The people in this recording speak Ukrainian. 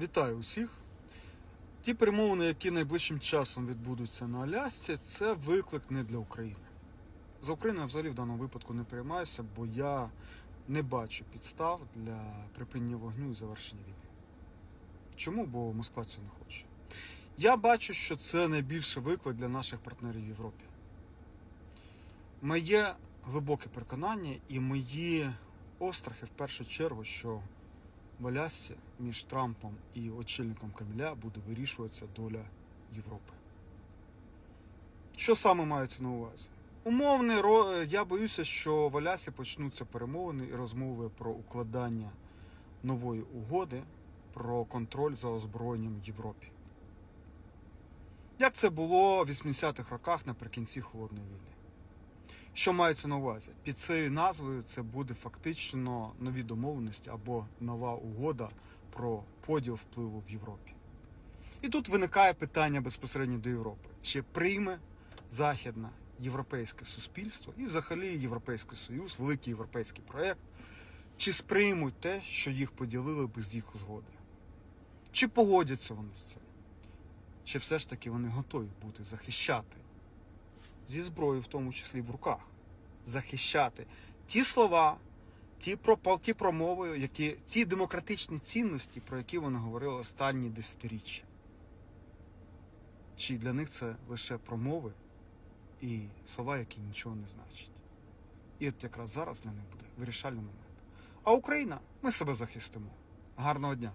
Вітаю усіх. Ті перемовини, які найближчим часом відбудуться на Алясці, це виклик не для України. За Україну я взагалі в даному випадку не переймаюся, бо я не бачу підстав для припинення вогню і завершення війни. Чому? Бо Москва цього не хоче. Я бачу, що це найбільший виклик для наших партнерів в Європі. Моє глибоке переконання і мої острахи в першу чергу, що в між Трампом і очільником Кремля буде вирішуватися доля Європи. Що саме мається на увазі? Умовний ро- я боюся, що в Алясі почнуться перемовини і розмови про укладання нової угоди про контроль за озброєнням в Європі. Як це було в 80-х роках наприкінці Холодної війни? Що мається на увазі? Під цією назвою це буде фактично нові домовленості або нова угода про поділ впливу в Європі. І тут виникає питання безпосередньо до Європи: чи прийме західне європейське суспільство і взагалі Європейський Союз, великий європейський проєкт, чи сприймуть те, що їх поділили без їх згоди? Чи погодяться вони з цим? Чи все ж таки вони готові бути захищати зі зброєю, в тому числі в руках, захищати ті слова, ті про ті промови, які ті демократичні цінності, про які вони говорили останні десятиріччя. Чи для них це лише промови і слова, які нічого не значать. І от якраз зараз для них буде вирішальний момент. А Україна, ми себе захистимо. Гарного дня!